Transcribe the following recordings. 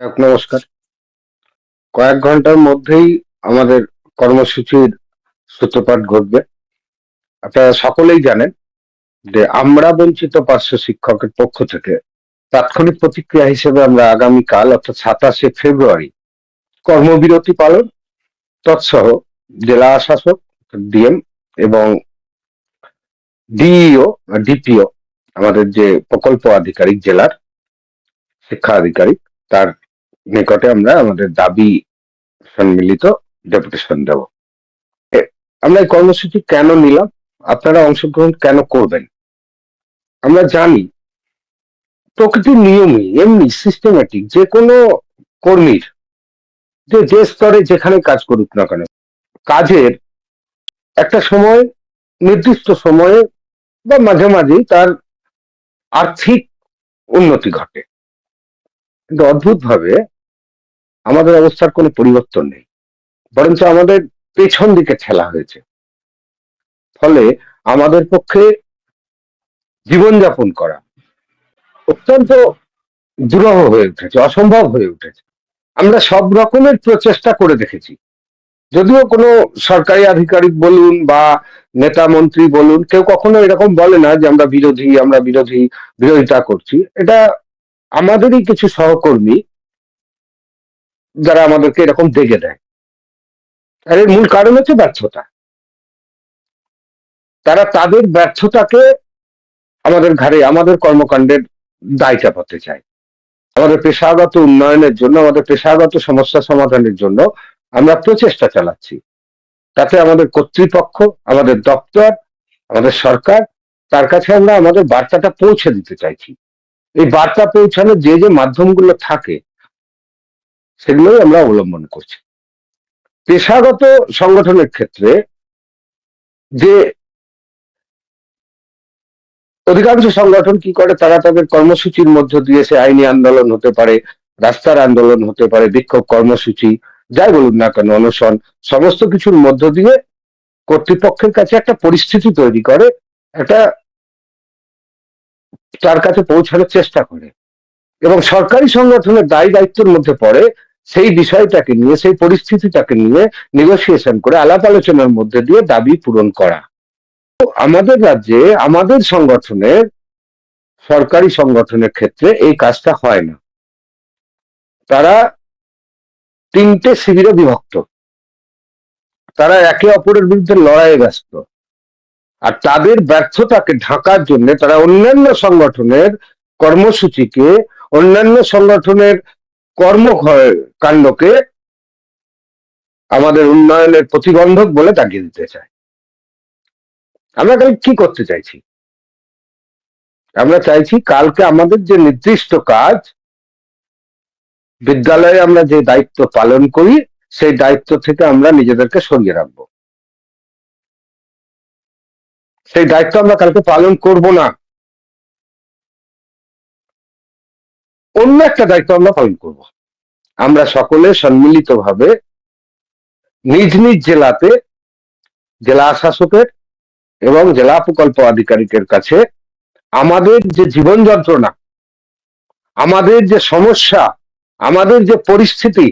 নমস্কার। কয়েক ঘণ্টার মধ্যেই আমাদের কর্মসূচির সূত্রপাত ঘটবে। আপনারা সকলেই জানেন যে আমরা বঞ্চিত পার্শ্ব শিক্ষকের পক্ষ থেকে তাৎক্ষণিক প্রতিক্রিয়া হিসেবে আমরা আগামীকাল, অর্থাৎ সাতাশে ফেব্রুয়ারি, কর্মবিরতি পালন, তৎসহ জেলা শাসক, ডিএম এবং ডিইও, ডিপিও, আমাদের যে প্রকল্প আধিকারিক, জেলার শিক্ষা আধিকারিক, তার নিকটে আমরা আমাদের দাবি সম্মিলিত ডেপুটেশন দেব। আমরা এই কর্মসূচি কেন নিলাম? আপনারা অংশগ্রহণ কেন করবেন? আমরা জানি প্রকৃতির নিয়মই, এমনি সিস্টেমেটিক যে কোনো কর্মীর, যে যে স্তরে যেখানে কাজ করুক না কেন, কাজের একটা সময়, নির্দিষ্ট সময়ে বা মাঝে মাঝেই তার আর্থিক উন্নতি ঘটে। কিন্তু অদ্ভুত ভাবে আমাদের অবস্থার কোনো পরিবর্তন নেই। বরঞ্চ আমাদের পেছন দিকে ঠেলা হয়েছে। ফলে আমাদের পক্ষে জীবনযাপন করা অত্যন্ত দুরহ হয়ে উঠেছে, অসম্ভব হয়ে উঠেছে। আমরা সব রকমের প্রচেষ্টা করে দেখেছি। যদিও কোনো সরকারি আধিকারিক বলুন বা নেতা মন্ত্রী বলুন, কেউ কখনো এরকম বলে না যে আমরা বিরোধী আমরা বিরোধী, বিরোধিতা করছি। এটা আমাদেরই কিছু সহকর্মী যারা আমাদেরকে এরকম দেখে দেয়। আর এর মূল কারণ হচ্ছে ব্যর্থতা। তারা তাদের ব্যর্থতাকে আমাদের ঘাড়ে, আমাদের কর্মকাণ্ডের দায় চাপাতে চায়। আমাদের পেশাগত উন্নয়নের জন্য, আমাদের পেশাগত সমস্যা সমাধানের জন্য আমরা প্রচেষ্টা চালাচ্ছি। তাতে আমাদের কর্তৃপক্ষ, আমাদের দপ্তর, আমাদের সরকার, তার কাছে আমরা আমাদের বার্তাটা পৌঁছে দিতে চাইছি। এই বার্তা পৌঁছানোর যে যে মাধ্যমগুলো থাকে সেগুলোই আমরা অবলম্বন করছি। পেশাগত সংগঠনের ক্ষেত্রে যে অধিকাংশ সংগঠন কি করে, তারা তাদের কর্মসূচির মধ্য দিয়ে সে আইনি আন্দোলন হতে পারে, রাস্তার আন্দোলন হতে পারে, বিক্ষোভ কর্মসূচি, যাই বলুন না কেন, অনশন, সমস্ত কিছুর মধ্য দিয়ে কর্তৃপক্ষের কাছে একটা পরিস্থিতি তৈরি করে, একটা তার কাছে পৌঁছানোর চেষ্টা করে। এবং সরকারি সংগঠনের দায়ী দায়িত্বের মধ্যে পড়ে সেই বিষয়টাকে নিয়ে, সেই পরিস্থিতিটাকে নিয়ে নেগোসিয়েশন করে, আলাপ আলোচনার মধ্যে দিয়ে দাবি পূরণ করা। আমাদের রাজ্যে, আমাদের সংগঠনের সরকারি সংগঠনের ক্ষেত্রে এই কাজটা হয় না। তারা তিনটে শিবিরে বিভক্ত। তারা একে অপরের বিরুদ্ধে লড়াইয়ে ব্যস্ত। আর তাদের ব্যর্থতাকে ঢাকার জন্য তারা অন্যান্য সংগঠনের কর্মসূচিকে, অন্যান্য সংগঠনের কর্মকাণ্ডকে আমাদের উন্নয়নের প্রতিবন্ধক বলে দাগিয়ে দিতে চায়। আমরা তাহলে কি করতে চাইছি? আমরা চাইছি কালকে আমাদের যে নির্দিষ্ট কাজ, বিদ্যালয়ে আমরা যে দায়িত্ব পালন করি, সেই দায়িত্ব থেকে আমরা নিজেদেরকে সরিয়ে রাখব। সেই দায়িত্ব আমরা কালকে পালন করব না। অন্য একটা দায়িত্ব আমরা পালন করব। আমরা সকলে সম্মিলিতভাবে নিজ নিজ জেলাতে জেলা শাসকের এবং জেলা প্রকল্প আধিকারিকের কাছে আমাদের যে জীবন যন্ত্রণা, আমাদের যে সমস্যা, আমাদের যে পরিস্থিতি,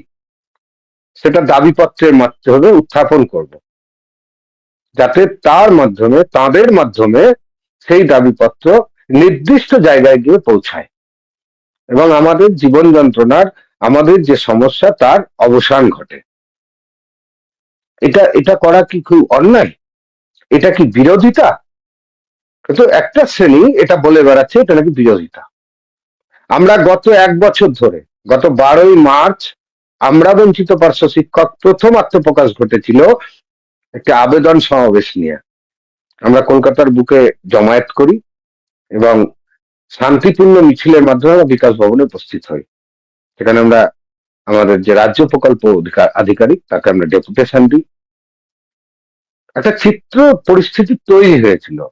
সেটা দাবিপত্রের মাধ্যমে উত্থাপন করব। যাতে তার মাধ্যমে, তাদের মাধ্যমে সেই দাবিপত্র নির্দিষ্ট জায়গায় গিয়ে পৌঁছায়। এবং আমাদের জীবন যন্ত্রণার, আমাদের যে সমস্যা তার অবসান ঘটে। এটা এটা করা কি খুব অন্যায়? এটা কি বিরোধিতা? কিন্তু একটা শ্রেণি এটা বলে বেড়াচ্ছে, এটা নাকি বিরোধিতা। আমরা গত এক বছর ধরে, গত বারোই মার্চ, আমরা বঞ্চিত পার্শ্ব শিক্ষক প্রথম আত্মপ্রকাশ ঘটেছিল একটি আবেদন সমাবেশ নিয়ে। আমরা কলকাতার বুকে জমায়েত করি এবং শান্তিপূর্ণ মিছিলের মাধ্যমে আমরা বিকাশ ভবনে উপস্থিত হই। সেখানে আমরা আমাদের যে রাজ্য প্রকল্প অধিকা- আধিকারিক, তাকে আমরা ডেপুটেশন দিই। একটা চিত্র পরিস্থিতি তৈরি হয়েছিল।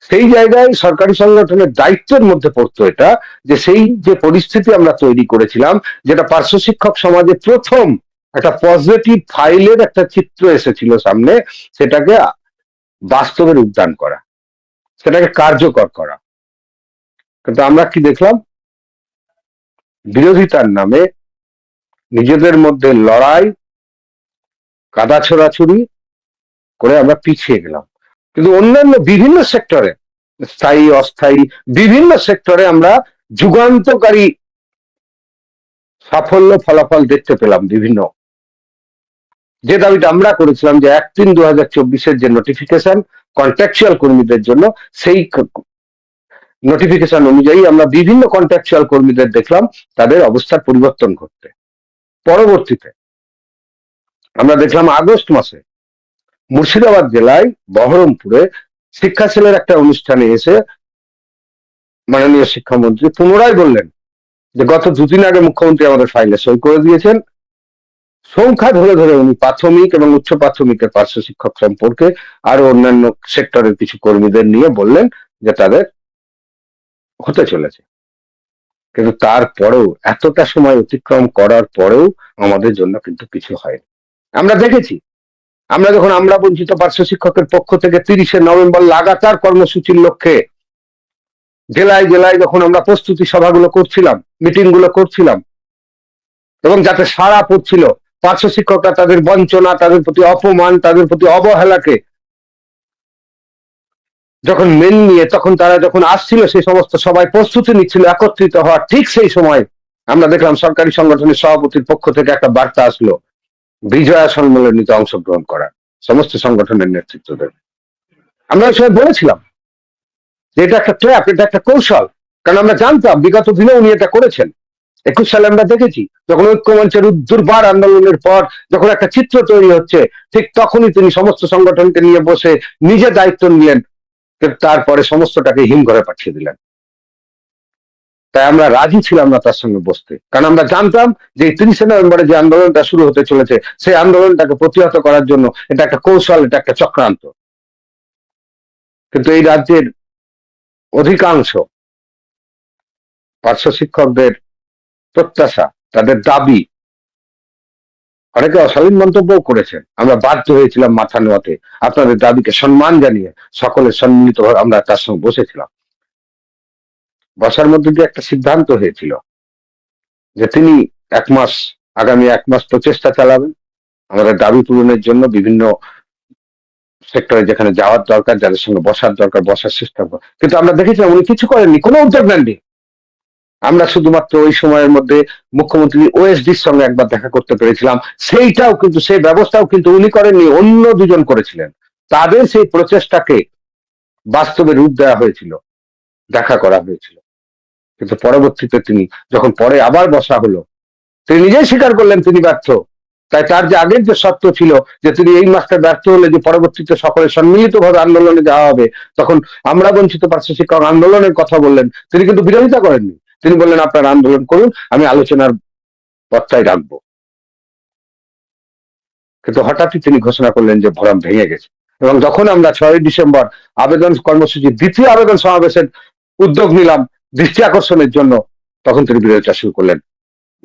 সেই জায়গায় সরকারি সংগঠনের দায়িত্বের মধ্যে পড়তো এটা, যে সেই যে পরিস্থিতি আমরা তৈরি করেছিলাম, যেটা পার্শ্ব শিক্ষক সমাজে প্রথম একটা পজিটিভ ফাইলের একটা চিত্র এসেছিল সামনে, সেটাকে বাস্তবে রূপদান করা। সেটাকে কার্যকর করা। কিন্তু আমরা কি দেখলাম? বিরোধিতার নামে নিজেদের মধ্যে লড়াই কাদা ছোড়াছুরি করে আমরা পিছিয়ে গেলাম। কিন্তু অন্যান্য বিভিন্ন সেক্টরে, স্থায়ী, অস্থায়ী বিভিন্ন সেক্টরে আমরা যুগান্তকারী সাফল্য ফলাফল দেখতে পেলাম বিভিন্ন। যে দাবিটা আমরা করেছিলাম যে এক তিন দু হাজার চব্বিশের যে নোটিফিকেশন কন্ট্রাকচুয়াল কর্মীদের জন্য সেই নোটিফিকেশন অনুযায়ী আমরা বিভিন্ন কন্ট্রাকচুয়াল কর্মীদের দেখলাম, তাদের অবস্থার পরিবর্তন করতে পরবর্তীতে আমরা দেখলাম আগস্ট মাসে মুর্শিদাবাদ জেলায় বহরমপুরে শিক্ষা সেলের একটা অনুষ্ঠানে এসে মাননীয় শিক্ষামন্ত্রী পুনরায় বললেন যে গত দুদিন আগে মুখ্যমন্ত্রী আমাদের ফাইলে সই করে দিয়েছেন। সংখ্যা ধরে ধরে উনি প্রাথমিক এবং উচ্চ প্রাথমিকের পার্শ্ব শিক্ষক সম্পর্কে আরও অন্যান্য সেক্টরের কিছু কর্মীদের নিয়ে বললেন যে তাদের হতে চলেছে। কিন্তু তারপরেও এতটা সময় অতিক্রম করার পরেও আমাদের জন্য কিন্তু কিছু হয়নি। আমরা দেখেছি, আমরা যখন আমরা বঞ্চিত পার্শ্ব শিক্ষকের পক্ষ থেকে তিরিশে নভেম্বর লাগাতার কর্মসূচির লক্ষ্যে জেলায় জেলায় যখন আমরা প্রস্তুতি সভাগুলো করছিলাম মিটিংগুলো করছিলাম, এবং যাতে সারা পড়ছিল পার্শ্ব শিক্ষকরা তাদের বঞ্চনা, তাদের প্রতি অপমান, তাদের প্রতি অবহেলাকে যখন মেন নিয়ে, তখন তারা যখন আসছিল, সেই সমস্ত সবাই প্রস্তুতি নিচ্ছিল, একত্রিত হওয়ার ঠিক সেই সময় আমরা দেখলাম সরকারি সংগঠনের সভাপতির পক্ষ থেকে একটা বার্তা আসলো, বিজয়া সম্মেলনীতে অংশগ্রহণ করা সমস্ত সংগঠনের নেতৃত্ব দেবে আমরা সময় বলেছিলাম যে এটা একটা ট্র্যাপ এটা একটা কৌশল, কারণ আমরা জানতাম, বিগত দিনে উনি এটা করেছেন। একুশ সালে আমরা দেখেছি, যখন ঐক্যমঞ্চের দুর্বার আন্দোলনের পর যখন একটা চিত্র তৈরি হচ্ছে, ঠিক তখনই তিনি সমস্ত সংগঠনকে নিয়ে বসে নিজে দায়িত্ব নিলেন তারপরে সমস্তটাকে হিম ঘরে পাঠিয়ে দিলেন। তাই আমরা রাজি ছিলাম না তার সঙ্গে বসতে, কারণ আমরা জানতাম যে তিরিশে নভেম্বরে যে আন্দোলনটা শুরু হতে চলেছে, সেই আন্দোলনটাকে প্রতিহত করার জন্য এটা একটা কৌশল, এটা একটা চক্রান্ত। কিন্তু এই রাজ্যের অধিকাংশ পার্শ্ব শিক্ষকদের প্রত্যাশা, তাদের দাবি। অনেকে অশালীন মন্তব্যও করেছেন। আমরা বাধ্য হয়েছিলাম মাথা নেওয়াতে আপনাদের দাবিকে সম্মান জানিয়ে সকলের সম্মিলিত আমরা তার সঙ্গে বসেছিলাম। বসার মধ্যে দিয়ে একটা সিদ্ধান্ত হয়েছিল যে তিনি এক মাস, আগামী এক মাস প্রচেষ্টা চালাবেন। আমাদের দাবি পূরণের জন্য বিভিন্ন সেক্টরে যেখানে যাওয়ার দরকার, যাদের সঙ্গে বসার দরকার, বসার চেষ্টা কিন্তু আমরা দেখেছিলাম উনি কিছু করেননি, কোনো উদ্যোগ নেননি। আমরা শুধুমাত্র ওই সময়ের মধ্যে মুখ্যমন্ত্রী ওএসডির সঙ্গে একবার দেখা করতে পেরেছিলাম। সেইটাও কিন্তু, সেই ব্যবস্থাও কিন্তু উনি করেননি, অন্য দুজন করেছিলেন। তাদের সেই প্রচেষ্টাকে বাস্তবে রূপ দেওয়া হয়েছিল, দেখা করা হয়েছিল। কিন্তু পরবর্তীতে তিনি, যখন পরে আবার বসা হলো, তিনি নিজেই স্বীকার করলেন তিনি ব্যর্থ। তাই তার যে আগের যে সত্য ছিল, যে তিনি এই মাসটা ব্যর্থ হলে যে পরবর্তীতে সকলে সম্মিলিত ভাবে আন্দোলনে যাওয়া হবে, তখন আমরা বঞ্চিত পার্শ্ব শিক্ষক আন্দোলনের কথা বললেন, তিনি কিন্তু বিরোধিতা করেননি। তিনি বললেন, আপনার আন্দোলন করুন, আমি আলোচনার পথটাই রাখব। কিন্তু হঠাৎই তিনি ঘোষণা করলেন যে ভরম ভেঙে গেছে। এবং যখন আমরা ছয়ই ডিসেম্বর আবেদন কর্মসূচি, দ্বিতীয় আবেদন সমাবেশের উদ্যোগ নিলাম দৃষ্টি আকর্ষণের জন্য, তখন তিনি বিরোধিতা শুরু করলেন।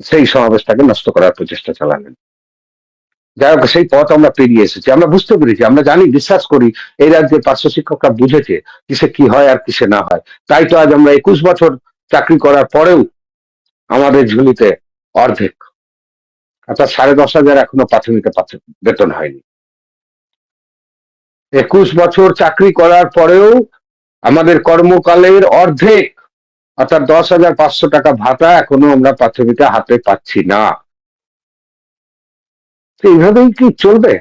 সেই সমাবেশটাকে নষ্ট করার প্রচেষ্টা চালালেন। যাই হোক, সেই পথ আমরা পেরিয়ে এসেছি। আমরা বুঝতে পেরেছি, আমরা জানি, বিশ্বাস করি, এই রাজ্যের পার্শ্ব শিক্ষকরা বুঝেছে কিসে কি হয় আর কিসে না হয়। তাই তো আজ আমরা একুশ বছর চাকরি করার পরেও আমাদের ঝুলিতে অর্ধেক। অর্থাৎ সাড়ে দশ হাজার এখনও প্রাথমিক বেতন হয়নি। একুশ বছর চাকরি করার পরেও আমাদের কর্মকালের অর্ধেক, অর্থাৎ দশ হাজার পাঁচশো টাকা ভাতা এখনও আমরা প্রাথমিকে হাতে পাচ্ছি না। এইভাবেই কি চলবে?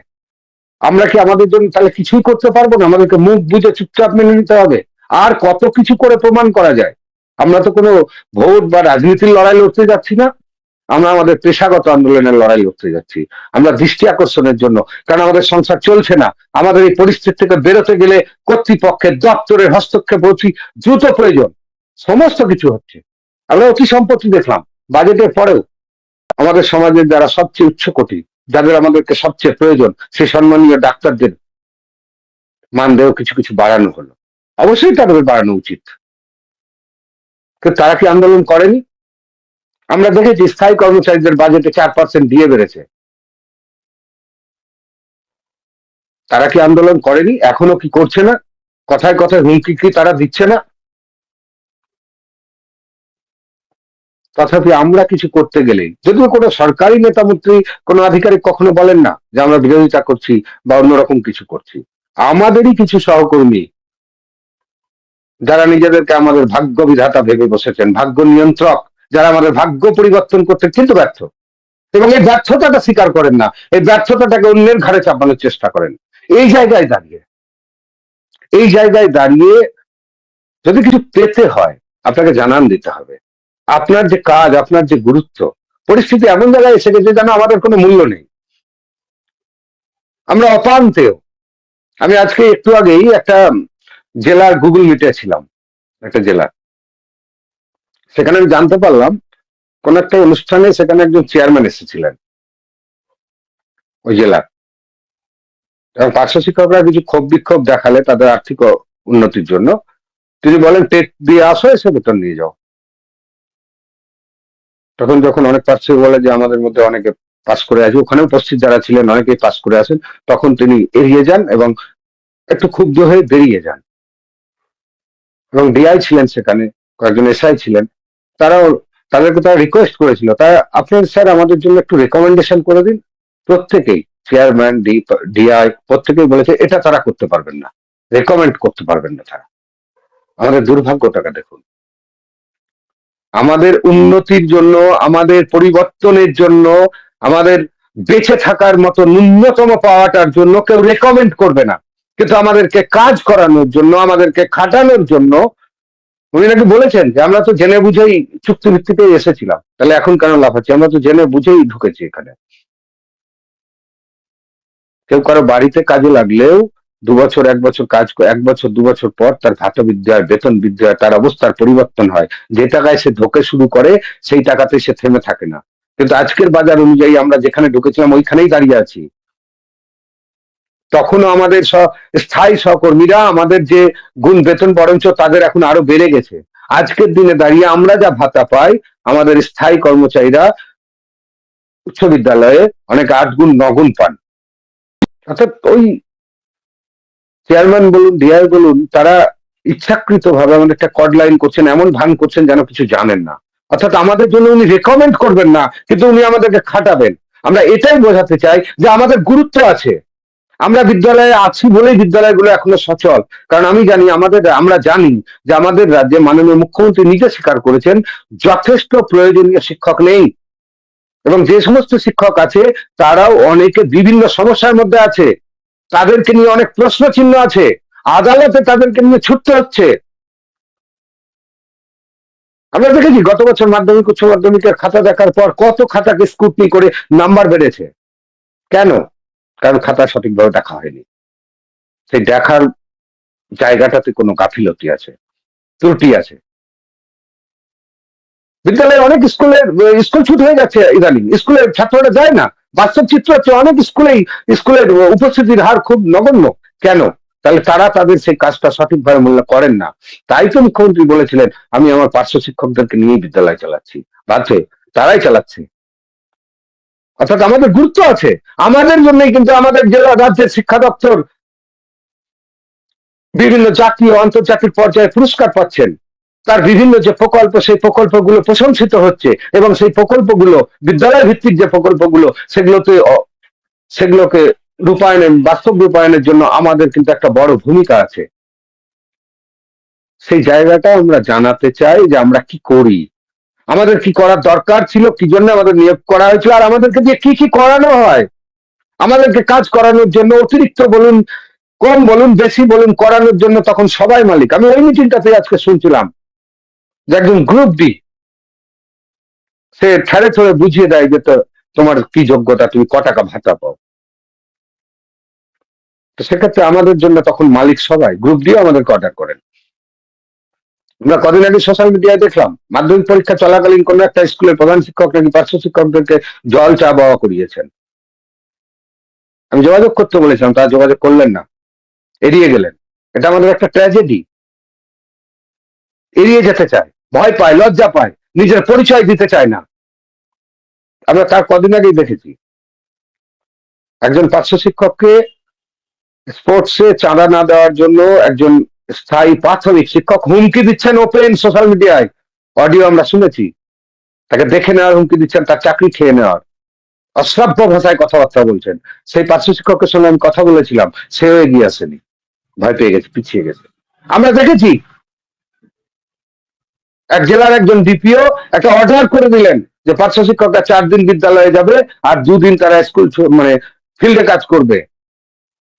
আমরা কি আমাদের জন্য তাহলে কিছুই করতে পারব না? আমাদেরকে মুখ বুঝে চুপচাপ মেনে নিতে হবে। আর কত কিছু করে প্রমাণ করা যায়? আমরা তো কোনো ভোট বা রাজনীতির লড়াই লড়তে যাচ্ছি না। আমরা আমাদের পেশাগত আন্দোলনের লড়াই লড়তে যাচ্ছি। আমরা দৃষ্টি আকর্ষণের জন্য। কারণ আমাদের সংসার চলছে না। আমাদের এই পরিস্থিতি থেকে বেরোতে গেলে কর্তৃপক্ষের দপ্তরের হস্তক্ষেপ অতি দ্রুত প্রয়োজন। সমস্ত কিছু হচ্ছে। আমরা অতি সম্পত্তি দেখলাম, বাজেটের পরেও। আমাদের সমাজের যারা সবচেয়ে উচ্চ কোটি, যাদের আমাদেরকে সবচেয়ে প্রয়োজন সেই সম্মানীয় ডাক্তারদের মানদেহ কিছু কিছু বাড়ানো হলো। অবশ্যই তাদের বাড়ানো উচিত। কিন্তু তারা কি আন্দোলন করেনি। আমরা দেখেছি স্থায়ী কর্মচারীদের বাজেটে চার পার্সেন্ট দিয়ে বেড়েছে। তারা কি আন্দোলন করেনি? এখনও কি করছে না? কথায় কথায় হুমকি কি তারা দিচ্ছে না? তথাপি আমরা কিছু করতে গেলেই, যদিও কোনো সরকারি নেতা মন্ত্রী, কোনো আধিকারিক কখনো বলেন না যে আমরা বিরোধিতা করছি বা অন্যরকম কিছু করছি। আমাদেরই কিছু সহকর্মী যারা নিজেদেরকে আমাদের ভাগ্য বিধাতা ভেবে বসেছেন, ভাগ্য নিয়ন্ত্রক, যারা আমাদের ভাগ্য পরিবর্তন করতে কিন্তু ব্যর্থ। এবং এই ব্যর্থতাটা স্বীকার করেন না, এই ব্যর্থতাটাকে অন্যের ঘাড়ে চাপানোর চেষ্টা করেন। এই জায়গায় দাঁড়িয়ে, এই জায়গায় দাঁড়িয়ে যদি কিছু পেতে হয়, আপনাকে জানান দিতে হবে। আপনার যে কাজ, আপনার যে গুরুত্ব, পরিস্থিতি এমন জায়গায় এসে গেছে যেন আমাদের কোনো মূল্য নেই। আমরা অপান্তেও, আমি আজকে একটু আগেই একটা জেলার গুগল মিটে ছিলাম, একটা জেলার সেখানে আমি জানতে পারলাম, কোন একটা অনুষ্ঠানে সেখানে একজন চেয়ারম্যান এসেছিলেন, ওই জেলার এবং পার্শ্ব শিক্ষকরা কিছু ক্ষোভ বিক্ষোভ দেখালে তাদের আর্থিক উন্নতির জন্য, তিনি বলেন টেট দিয়ে আসো এসে বেতন নিয়ে যাও। তখন যখন অনেক পার্শ্ব বলে যে, আমাদের মধ্যে অনেকে পাস করে আছে। ওখানে উপস্থিত যারা ছিলেন, অনেকেই পাস করে আসেন তখন তিনি এড়িয়ে যান এবং একটু ক্ষুব্ধ হয়ে বেরিয়ে যান। এবং ডিআই ছিলেন সেখানে, কয়েকজন এসআই ছিলেন। তারাও, তাদেরকে তারা রিকোয়েস্ট করেছিল। তারা আপনার স্যার আমাদের জন্য একটু রেকমেন্ডেশন করে দিন। প্রত্যেকেই চেয়ারম্যান ডি ডিআই প্রত্যেকেই বলেছে, এটা তারা করতে পারবেন না। রেকমেন্ড করতে পারবেন না তারা। আমাদের দুর্ভাগ্যটাকে দেখুন। আমাদের উন্নতির জন্য, আমাদের পরিবর্তনের জন্য, আমাদের বেঁচে থাকার মতো ন্যূনতম পাওয়াটার জন্য কেউ রেকমেন্ড করবে না। কিন্তু আমাদেরকে কাজ করানোর জন্য, আমাদেরকে খাটানোর জন্য উনি নাকি বলেছেন যে, আমরা তো জেনে বুঝেই চুক্তি ভিত্তিতেই এসেছিলাম। তাহলে এখন কেন লাভ লাফাচ্ছি? আমরা তো জেনে বুঝেই ঢুকেছি এখানে। কেউ কারও বাড়িতে কাজে লাগলেও দু বছর, এক বছর কাজ, এক বছর, দু বছর পর তার ভাতা বৃদ্ধি হয় বেতন বৃদ্ধি হয় তার অবস্থার পরিবর্তন হয়। যে টাকায় সে ধোকে শুরু করে, সেই টাকাতে সে থেমে থাকে না। কিন্তু আজকের বাজার অনুযায়ী আমরা যেখানে ঢুকেছিলাম, ওইখানেই দাঁড়িয়ে আছি। তখনও আমাদের স্থায়ী সহকর্মীরা আমাদের যে গুণ বেতন বরঞ্চ তাদের এখন আরও বেড়ে গেছে। আজকের দিনে দাঁড়িয়ে আমরা যা ভাতা পাই, আমাদের স্থায়ী কর্মচারীরা উচ্চ বিদ্যালয়ে অনেক আট গুণ নগুণ পান। অর্থাৎ ওই চেয়ারম্যান বলুন, ডিআই বলুন, তারা ইচ্ছাকৃত ভাবে আমাদের একটা কড লাইন করছেন, এমন ভান করছেন যেন কিছু জানেন না। অর্থাৎ আমাদের জন্য উনি রেকমেন্ড করবেন না, কিন্তু উনি আমাদেরকে খাটাবেন। আমরা এটাই বোঝাতে চাই যে আমাদের গুরুত্ব আছে। আমরা বিদ্যালয়ে আছি বলেই বিদ্যালয়গুলো এখনও সচল। কারণ আমি জানি, আমাদের, আমরা জানি যে আমাদের রাজ্যে মাননীয় মুখ্যমন্ত্রী নিজে স্বীকার করেছেন, যথেষ্ট প্রয়োজনীয় শিক্ষক নেই। এবং যে সমস্ত শিক্ষক আছে, তারাও অনেকে বিভিন্ন সমস্যার মধ্যে আছে। তাদেরকে নিয়ে অনেক প্রশ্ন চিহ্ন আছে। আদালতে তাদেরকে নিয়ে ছুটতে হচ্ছে। আমরা দেখেছি, গত বছর মাধ্যমিক, উচ্চ মাধ্যমিকের খাতা দেখার পর কত খাতাকে স্কুটনি করে নাম্বার বেড়েছে। কেন? কারণ খাতা সঠিকভাবে দেখা হয়নি। সেই দেখার জায়গাটাতে কোনো গাফিলতি আছে, ত্রুটি আছে। বিদ্যালয়ে অনেক স্কুলের, স্কুল ছুট হয়ে যাচ্ছে ইদানিং। স্কুলের ছাত্ররা যায় না। বাস্তব চিত্র হচ্ছে অনেক স্কুলেই স্কুলের উপস্থিতির হার খুব নগণ্য। কেন? তাহলে তারা তাদের সেই কাজটা সঠিকভাবে মূল্য করেন না। তাই তো মুখ্যমন্ত্রী বলেছিলেন, আমি আমার পার্শ্ব শিক্ষকদেরকে নিয়ে বিদ্যালয় চালাচ্ছি। বাধ্য তারাই চালাচ্ছে। অর্থাৎ আমাদের গুরুত্ব আছে। আমাদের জন্যই কিন্তু আমাদের জেলা রাজ্যের শিক্ষা দপ্তর বিভিন্ন জাতীয় আন্তর্জাতিক পর্যায়ে পুরস্কার পাচ্ছেন। তার বিভিন্ন যে প্রকল্প, সেই প্রকল্পগুলো প্রশংসিত হচ্ছে এবং সেই প্রকল্পগুলো, বিদ্যালয় ভিত্তিক যে প্রকল্পগুলো, সেগুলোতে সেগুলোকে রূপায়নের বাস্তব রূপায়নের জন্য আমাদের কিন্তু একটা বড় ভূমিকা আছে। সেই জায়গাটা আমরা জানাতে চাই যে আমরা কি করি। আমাদের কি করার দরকার ছিল? কি জন্য আমাদের নিয়োগ করা হয়েছিল? আর আমাদেরকে দিয়ে কি কি করানো হয়? আমাদেরকে কাজ করানোর জন্য অতিরিক্ত বলুন, কম বলুন, বেশি বলুন, করানোর জন্য তখন সবাই মালিক। আমি ওই মিটিংটাতে আজকে শুনছিলাম যে একজন গ্রুপ ডি সে ঠেলে ঠেলে বুঝিয়ে দেয় যে তো তোমার কি যোগ্যতা, তুমি ক টাকা ভাতা পাও? তো সেক্ষেত্রে আমাদের জন্য তখন মালিক সবাই গ্রুপ ডিও আমাদেরকে অর্ডার করেন। আমরা কদিন আগে সোশ্যাল মিডিয়ায় দেখলাম, মাধ্যমিক পরীক্ষা চলাকালীন কোন একটা স্কুলের প্রধান শিক্ষক নাকি পার্শ্ব শিক্ষকদেরকে জল চা বাওয়া করিয়েছেন। আমি যোগাযোগ করতে বলেছিলাম, তারা যোগাযোগ করলেন না। এড়িয়ে গেলেন। এটা আমাদের একটা ট্র্যাজেডি এড়িয়ে যেতে চায়। ভয় পায়, লজ্জা পায়, নিজের পরিচয় দিতে চায় না। আমরা তার কদিন আগেই দেখেছি। একজন পার্শ্ব শিক্ষককে স্পোর্টসে চাঁদা না দেওয়ার জন্য একজন স্থায়ী প্রাথমিক শিক্ষক হুমকি দিচ্ছেন ওপেন সোশ্যাল মিডিয়ায় অডিও আমরা শুনেছি। তাকে দেখে নেওয়ার হুমকি দিচ্ছেন, তার চাকরি খেয়ে নেওয়ার। অশ্রাব্য ভাষায় কথাবার্তা বলছেন। সেই পার্শ্ব শিক্ষকের সঙ্গে আমি কথা বলেছিলাম, সেও এগিয়ে আসেনি। ভয় পেয়ে গেছে, পিছিয়ে গেছে। আমরা দেখেছি, এক জেলার একজন ডিপিও একটা অর্ডার করে দিলেন যে পার্শ্ব শিক্ষকরা চার দিন বিদ্যালয়ে যাবে আর দুদিন তারা স্কুল মানে ফিল্ডে কাজ করবে।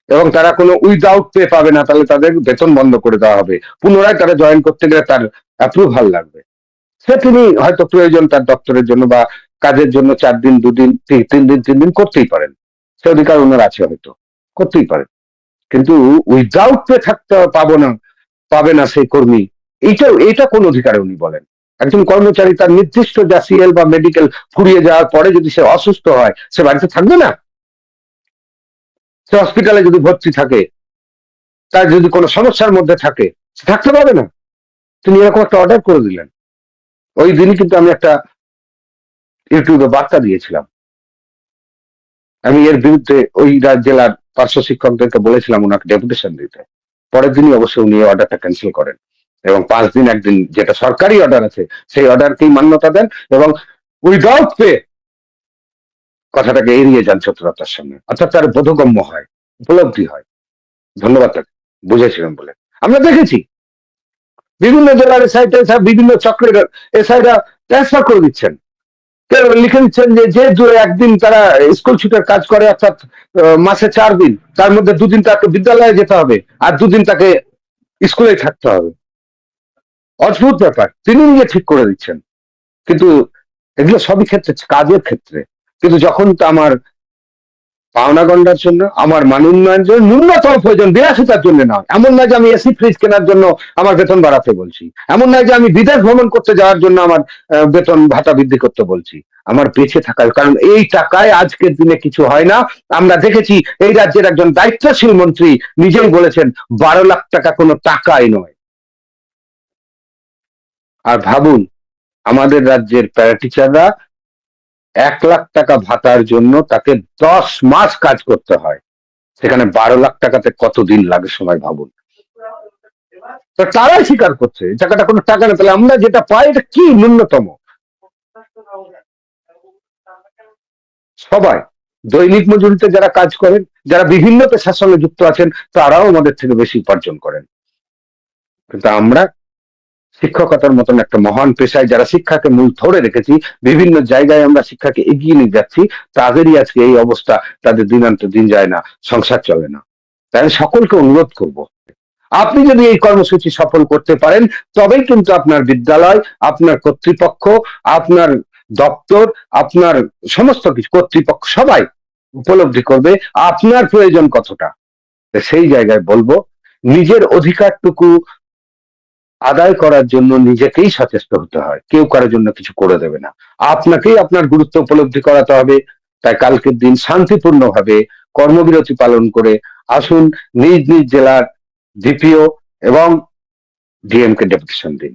এবং তারা কোনো উইদাউট পে পাবে না, তাহলে তাদের বেতন বন্ধ করে দেওয়া হবে। পুনরায় তারা জয়েন করতে গেলে তার অ্যাপ্রুভাল লাগবে। সে তিনি হয়তো প্রয়োজন তার দপ্তরের জন্য বা কাজের জন্য চার দিন, দুদিন, তিন দিন তিন দিন করতেই পারেন। সে অধিকার ওনার আছে হয়তো, করতেই পারেন। কিন্তু উইদাউট পে থাকতে পাবো না, পাবে না সেই কর্মী। এইটা এটা কোন অধিকারে উনি বলেন? একজন কর্মচারী তার নির্দিষ্ট যা সিএল বা মেডিকেল ফুরিয়ে যাওয়ার পরে যদি সে অসুস্থ হয়, সে বাড়িতে থাকবে না? সে হসপিটালে যদি ভর্তি থাকে, তার যদি কোনো সমস্যার মধ্যে থাকে, সে থাকতে পারবে না। তিনি এরকম একটা অর্ডার করে দিলেন। ওই দিনই কিন্তু আমি একটা ইউটিউবে বার্তা দিয়েছিলাম। আমি এর বিরুদ্ধে ওই জেলার পার্শ্ব শিক্ষকদেরকে বলেছিলাম ওনাকে ডেপুটেশন দিতে। পরের দিনই অবশ্য উনি অর্ডারটা ক্যান্সেল করেন। এবং পাঁচ দিন একদিন যেটা সরকারি অর্ডার আছে, সেই অর্ডারকেই মান্যতা দেন এবং উইদাউট পে কথাটাকে এড়িয়ে যান চতুরতার সঙ্গে অর্থাৎ তার বোধগম্য হয়, উপলব্ধি হয়। ধন্যবাদ তাকে, বুঝেছিলাম বলে। আমরা দেখেছি, বিভিন্ন জেলার এসআই টেসআই বিভিন্ন চক্রের এসআইরা ট্রান্সফার করে দিচ্ছেন। লিখে দিচ্ছেন যে যে দু একদিন তারা স্কুল ছুটের কাজ করে, অর্থাৎ মাসে চার দিন, তার মধ্যে দুদিন তাকে বিদ্যালয়ে যেতে হবে, আর দুদিন তাকে স্কুলে থাকতে হবে। অদ্ভুত ব্যাপার, তিনি নিজে ঠিক করে দিচ্ছেন। কিন্তু এগুলো সবই ক্ষেত্রে, কাজের ক্ষেত্রে। কিন্তু যখন আমার পাওনা গন্ডার জন্য, আমার মান উন্নয়নের জন্য, ন্যূনতম প্রয়োজন বিলাসিতার জন্য নয়। এমন নয় যে আমি এসি ফ্রিজ কেনার জন্য আমার বেতন বাড়াতে বলছি। এমন নয় যে আমি বিদেশ ভ্রমণ করতে যাওয়ার জন্য আমার বেতন ভাতা বৃদ্ধি করতে বলছি। আমার বেঁচে থাকার, কারণ এই টাকায় আজকের দিনে কিছু হয় না। আমরা দেখেছি এই রাজ্যের একজন দায়িত্বশীল মন্ত্রী নিজেই বলেছেন, বারো লাখ টাকা কোনো টাকাই নয়। আর ভাবুন, আমাদের রাজ্যের প্যারা টিচাররা এক লাখ টাকা ভাতার জন্য তাকে দশ মাস কাজ করতে হয়। সেখানে বারো লাখ টাকাতে কতদিন লাগে সময় ভাবুন। তারাই স্বীকার করছে টাকাটা কোনো টাকা না তাহলে আমরা যেটা পাই, এটা কি ন্যূনতম? সবাই, দৈনিক মজুরিতে যারা কাজ করেন, যারা বিভিন্ন পেশার সঙ্গে যুক্ত আছেন, তারাও আমাদের থেকে বেশি উপার্জন করেন। কিন্তু আমরা শিক্ষকতার মতন একটা মহান পেশায় যারা শিক্ষাকে মূল ধরে রেখেছি, বিভিন্ন জায়গায় আমরা শিক্ষাকে এগিয়ে নিয়ে যাচ্ছি, তাদেরই আজকে এই অবস্থা, তাদের দিনান্ত দিন যায় না, সংসার চলে না। তাই সকলকে অনুরোধ করব, আপনি যদি এই কর্মসূচি সফল করতে পারেন, তবেই কিন্তু আপনার বিদ্যালয়, আপনার কর্তৃপক্ষ, আপনার দপ্তর, আপনার সমস্ত কিছু, কর্তৃপক্ষ সবাই উপলব্ধি করবে আপনার প্রয়োজন কতটা। সেই জায়গায় বলব, নিজের অধিকারটুকু আদায় করার জন্য নিজেকেই সচেষ্ট হতে হয়। কেউ কারোর জন্য কিছু করে দেবে না। আপনাকেই আপনার গুরুত্ব উপলব্ধি করাতে হবে। তাই কালকের দিন শান্তিপূর্ণভাবে কর্মবিরতি পালন করে আসুন নিজ নিজ জেলার ডিপিও এবং ডিএমকে ডেপুটেশন দিন।